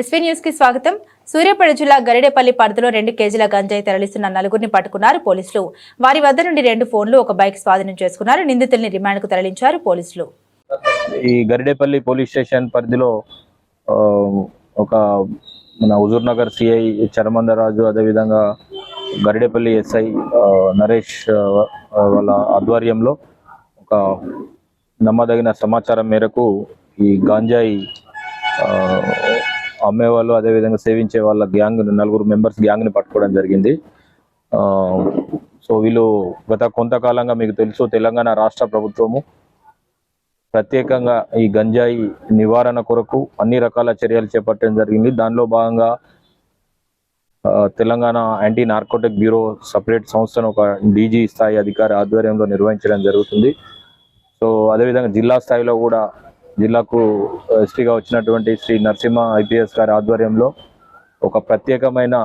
SV న్యూస్కి స్వాగతం. సూర్యాపేట జిల్లా గరిడేపల్లి పరిధిలో రెండు కేజీల గంజాయి తరలిస్తున్న నలుగురిని పట్టుకున్నారు పోలీసులు. వారి వద్ద నుండి రెండు ఫోన్లు ఒక బైక్ స్వాధీనం చేసుకున్నారు. నిందితుల్ని రిమాండ్కు తరలించారు పోలీసులు. ఈ గరిడేపల్లి పోలీస్ స్టేషన్ పరిధిలో ఒక మన హుజూర్ నగర్ సిఐ చరమందరాజు అదేవిధంగా గరిడేపల్లి ఎస్ఐ నరేష్ వాళ్ళ ఆధ్వర్యంలో ఒక నమ్మదగిన సమాచారం మేరకు ఈ గాంజాయి అమ్మేవాళ్ళు అదేవిధంగా సేవించే వాళ్ళ గ్యాంగ్ నలుగురు మెంబర్స్ గ్యాంగ్ని పట్టుకోవడం జరిగింది. సో వీళ్ళు గత కొంతకాలంగా మీకు తెలుసు తెలంగాణ రాష్ట్ర ప్రభుత్వము ప్రత్యేకంగా ఈ గంజాయి నివారణ కొరకు అన్ని రకాల చర్యలు చేపట్టడం జరిగింది. దానిలో భాగంగా Telangana anti narcotic bureau separate సంస్థను ఒక డీజీ స్థాయి అధికారి ఆధ్వర్యంలో నిర్వహించడం జరుగుతుంది. సో అదేవిధంగా జిల్లా స్థాయిలో కూడా జిల్లాకు ఎస్టీగా వచ్చినటువంటి శ్రీ నరసింహ ఐపీఎస్ గారి ఆధ్వర్యంలో ఒక ప్రత్యేకమైన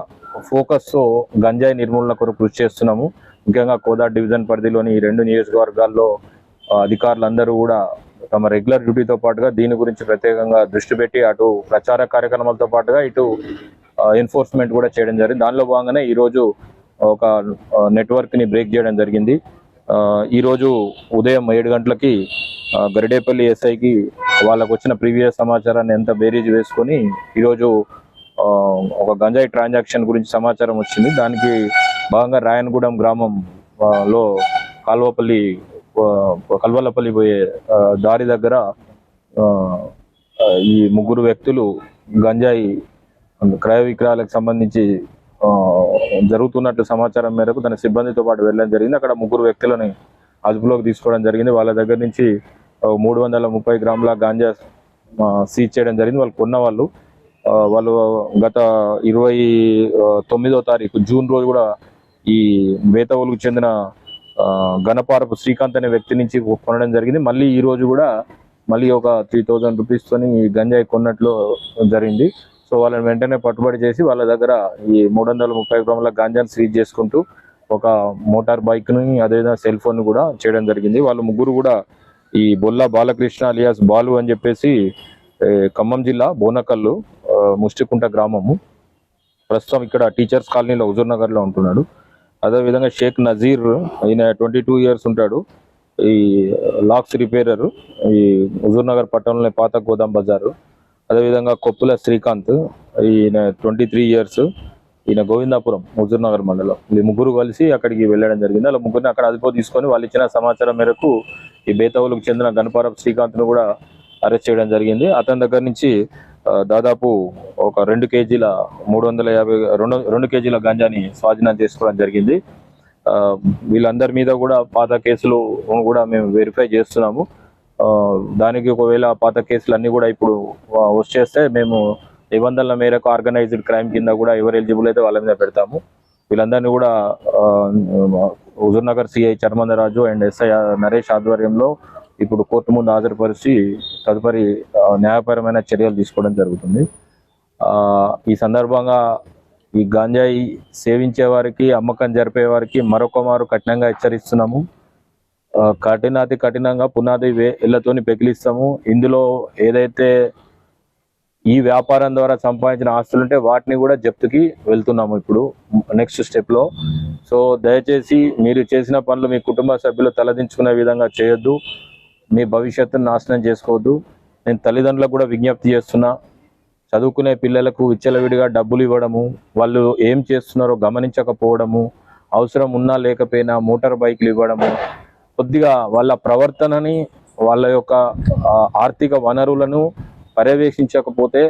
ఫోకస్తో గంజాయి నిర్మూలన కొరకు కృషి చేస్తున్నాము. ముఖ్యంగా కోదాడ్ డివిజన్ పరిధిలోని ఈ రెండు నియోజకవర్గాల్లో అధికారులందరూ కూడా తమ రెగ్యులర్ డ్యూటీతో పాటుగా దీని గురించి ప్రత్యేకంగా దృష్టి పెట్టి అటు ప్రచార కార్యక్రమాలతో పాటుగా ఇటు ఎన్ఫోర్స్మెంట్ కూడా చేయడం జరిగింది. దానిలో భాగంగానే ఈరోజు ఒక నెట్వర్క్ని బ్రేక్ చేయడం జరిగింది. ఈరోజు ఉదయం ఏడు గంటలకి గరిడేపల్లి ఎస్ఐకి వాళ్ళకు వచ్చిన ప్రీవియస్ సమాచారాన్ని ఎంత బేరీజ్ వేసుకొని ఈరోజు ఒక గంజాయి ట్రాన్సాక్షన్ గురించి సమాచారం వచ్చింది. దానికి భాగంగా రాయనగూడెం గ్రామం లో కాల్వపల్లి కల్వలపల్లి పోయే దారి దగ్గర ఈ ముగ్గురు వ్యక్తులు గంజాయి క్రయ విక్రయాలకు సంబంధించి జరుగుతున్నట్లు సమాచారం మేరకు తన సిబ్బందితో పాటు వెళ్ళడం జరిగింది. అక్కడ ముగ్గురు వ్యక్తులని అదుపులోకి తీసుకోవడం జరిగింది. వాళ్ళ దగ్గర నుంచి మూడు వందల ముప్పై గ్రాముల గాంజా సీజ్ చేయడం జరిగింది. వాళ్ళు కొన్న వాళ్ళు వాళ్ళు గత ఇరవై తొమ్మిదో తారీఖు జూన్ రోజు కూడా ఈ వేతవులకు చెందిన గణపారపు శ్రీకాంత్ అనే వ్యక్తి నుంచి కొనడం జరిగింది. మళ్ళీ ఈ రోజు కూడా మళ్ళీ ఒక త్రీ థౌజండ్ రూపీస్తోని గంజాయి కొన్నట్లు జరిగింది. సో వాళ్ళని వెంటనే పట్టుబడి చేసి వాళ్ళ దగ్గర ఈ మూడు వందల ముప్పై గ్రాముల గాంజాను సీజ్ చేసుకుంటూ ఒక మోటార్ బైక్ని అదేవిధంగా సెల్ ఫోన్ కూడా చేయడం జరిగింది. వాళ్ళు ముగ్గురు కూడా ఈ బొల్ల బాలకృష్ణ అలియాస్ బాలు అని చెప్పేసి ఖమ్మం జిల్లా బోనకల్లు ముష్టికుంట గ్రామము. ప్రస్తుతం ఇక్కడ టీచర్స్ కాలనీలో హుజూర్నగర్లో ఉంటున్నాడు. అదేవిధంగా షేక్ నజీర్ ఈయన ట్వంటీ టూ ఇయర్స్ ఉంటాడు. ఈ లాక్స్ రిపేరర్ ఈ హుజూర్ నగర్ పట్టణంలో పాత గోదాం బజారు. అదేవిధంగా కొప్పుల శ్రీకాంత్ ఈయన ట్వంటీ త్రీ ఇయర్స్ ఈయన గోవిందాపురం హుజూర్నగర్ మండలం. ఈ ముగ్గురు కలిసి అక్కడికి వెళ్ళడం జరిగింది. అలా ముగ్గురిని అక్కడ అదుపు తీసుకొని వాళ్ళు ఇచ్చిన సమాచారం మేరకు ఈ బేతవులకు చెందిన గణపారపు శ్రీకాంత్ను కూడా అరెస్ట్ చేయడం జరిగింది. అతని దగ్గర నుంచి దాదాపు ఒక రెండు కేజీల మూడు వందల యాభై రెండు రెండు కేజీల గంజాని స్వాధీనం చేసుకోవడం జరిగింది. వీళ్ళందరి మీద కూడా పాత కేసులు కూడా మేము వెరిఫై చేస్తున్నాము. దానికి ఒకవేళ పాత కేసులు అన్నీ కూడా ఇప్పుడు వచ్చేస్తే మేము నిబంధనల మేరకు ఆర్గనైజ్డ్ క్రైమ్ కింద కూడా ఎవరు ఎలిజిబుల్ అయితే వాళ్ళ మీద పెడతాము. వీళ్ళందరినీ కూడా Huzurnagar Nagar CI చర్మందరాజు and SI Naresh ఆధ్వర్యంలో ఇప్పుడు కోర్టు ముందు హాజరుపరిచి తదుపరి న్యాయపరమైన చర్యలు తీసుకోవడం జరుగుతుంది. ఈ సందర్భంగా ఈ గాంజాయి సేవించే వారికి అమ్మకం జరిపే వారికి మరొక మారు కఠినంగా హెచ్చరిస్తున్నాము. కఠినాతి కఠినంగా పునాది ఇళ్ళతోని పెకిలిస్తాము. ఇందులో ఏదైతే ఈ వ్యాపారం ద్వారా సంపాదించిన ఆస్తులు ఉంటే వాటిని కూడా జప్తుకి వెళ్తున్నాము ఇప్పుడు నెక్స్ట్ స్టెప్లో సో దయచేసి మీరు చేసిన పనులు మీ కుటుంబ సభ్యులు తలదించుకునే విధంగా చేయొద్దు. మీ భవిష్యత్తును నాశనం చేసుకోవద్దు. నేను తల్లిదండ్రులకు కూడా విజ్ఞప్తి చేస్తున్నా. చదువుకునే పిల్లలకు విచ్చలవిడిగా డబ్బులు ఇవ్వడము వాళ్ళు ఏం చేస్తున్నారో గమనించకపోవడము అవసరం ఉన్నా లేకపోయినా మోటార్ బైక్లు ఇవ్వడము కొద్దిగా వాళ్ళ ప్రవర్తనని వాళ్ళ యొక్క ఆర్థిక వనరులను పర్యవేక్షించకపోతే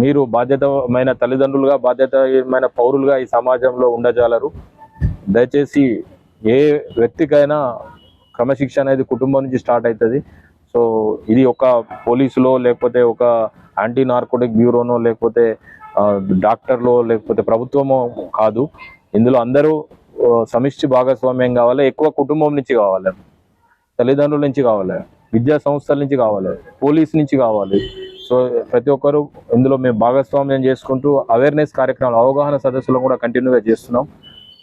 మీరు బాధ్యతమైన తల్లిదండ్రులుగా బాధ్యతమైన పౌరులుగా ఈ సమాజంలో ఉండజాలరు. దయచేసి ఏ వ్యక్తికైనా క్రమశిక్షణ అనేది కుటుంబం నుంచి స్టార్ట్ అవుతుంది. సో ఇది ఒక పోలీసులో లేకపోతే ఒక యాంటీ నార్కోటిక్ బ్యూరోనో లేకపోతే డాక్టర్లో లేకపోతే ప్రభుత్వమో కాదు. ఇందులో అందరూ సమిష్టి భాగస్వామ్యం కావాలి? ఎక్కువ కుటుంబం నుంచి కావాలి? తల్లిదండ్రుల నుంచి కావాలి? విద్యా సంస్థల నుంచి కావాలి? పోలీస్ నుంచి కావాలి? సో ప్రతి ఒక్కరు ఇందులో మేము భాగస్వామ్యం చేసుకుంటూ అవేర్నెస్ కార్యక్రమాలు అవగాహన సదస్సులు కూడా కంటిన్యూగా చేస్తున్నాం.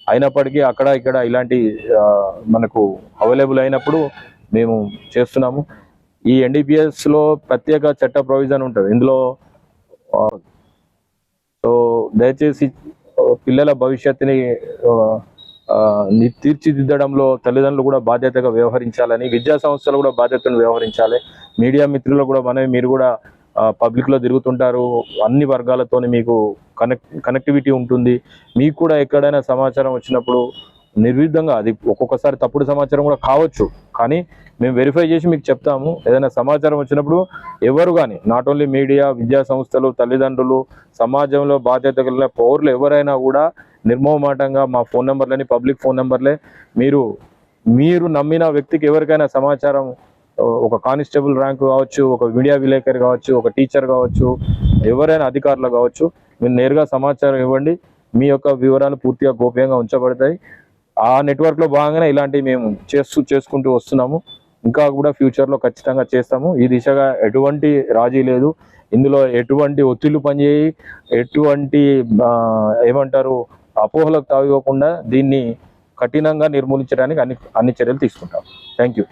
అయినప్పటికీ అక్కడ ఇక్కడ ఇలాంటి మనకు అవైలబుల్ అయినప్పుడు మేము చేస్తున్నాము. ఈ ఎన్డీపీఎస్లో ప్రత్యేక చట్ట ప్రొవిజన్ ఉంటుంది. ఇందులో సో దయచేసి పిల్లల భవిష్యత్తుని తీర్చిదిద్దడంలో తల్లిదండ్రులు కూడా బాధ్యతగా వ్యవహరించాలని విద్యా సంస్థలు కూడా బాధ్యతను వ్యవహరించాలి. మీడియా మిత్రులు కూడా మనవి మీరు కూడా పబ్లిక్లో తిరుగుతుంటారు. అన్ని వర్గాలతో మీకు కనెక్ట్ కనెక్టివిటీ ఉంటుంది. మీకు కూడా ఎక్కడైనా సమాచారం వచ్చినప్పుడు నిర్విధంగా అది ఒక్కొక్కసారి తప్పుడు సమాచారం కూడా కావచ్చు. కానీ మేము వెరిఫై చేసి మీకు చెప్తాము. ఏదైనా సమాచారం వచ్చినప్పుడు ఎవరు కానీ నాట్ ఓన్లీ మీడియా విద్యా సంస్థలు తల్లిదండ్రులు సమాజంలో బాధ్యత కలిగిన పౌరులు ఎవరైనా కూడా నిర్మోహమాటంగా మా ఫోన్ నెంబర్లని పబ్లిక్ ఫోన్ నెంబర్లే. మీరు మీరు నమ్మిన వ్యక్తికి ఎవరికైనా సమాచారం ఒక కానిస్టేబుల్ ర్యాంక్ కావచ్చు ఒక మీడియా విలేకరి కావచ్చు ఒక టీచర్ కావచ్చు ఎవరైనా అధికారులు కావచ్చు మీరు నేరుగా సమాచారం ఇవ్వండి. మీ యొక్క వివరాలు పూర్తిగా గోప్యంగా ఉంచబడతాయి. ఆ నెట్వర్క్లో భాగంగానే ఇలాంటివి మేము చేస్తూ చేసుకుంటూ వస్తున్నాము. ఇంకా కూడా ఫ్యూచర్లో ఖచ్చితంగా చేస్తాము. ఈ దిశగా ఎటువంటి రాజీ లేదు. ఇందులో ఎటువంటి ఒత్తిళ్ళు పనిచేయి ఎటువంటి ఏమంటారు అపోహలకు తావివ్వకుండా దీన్ని కఠినంగా నిర్మూలించడానికి అన్ని అన్ని చర్యలు తీసుకుంటాం. Thank you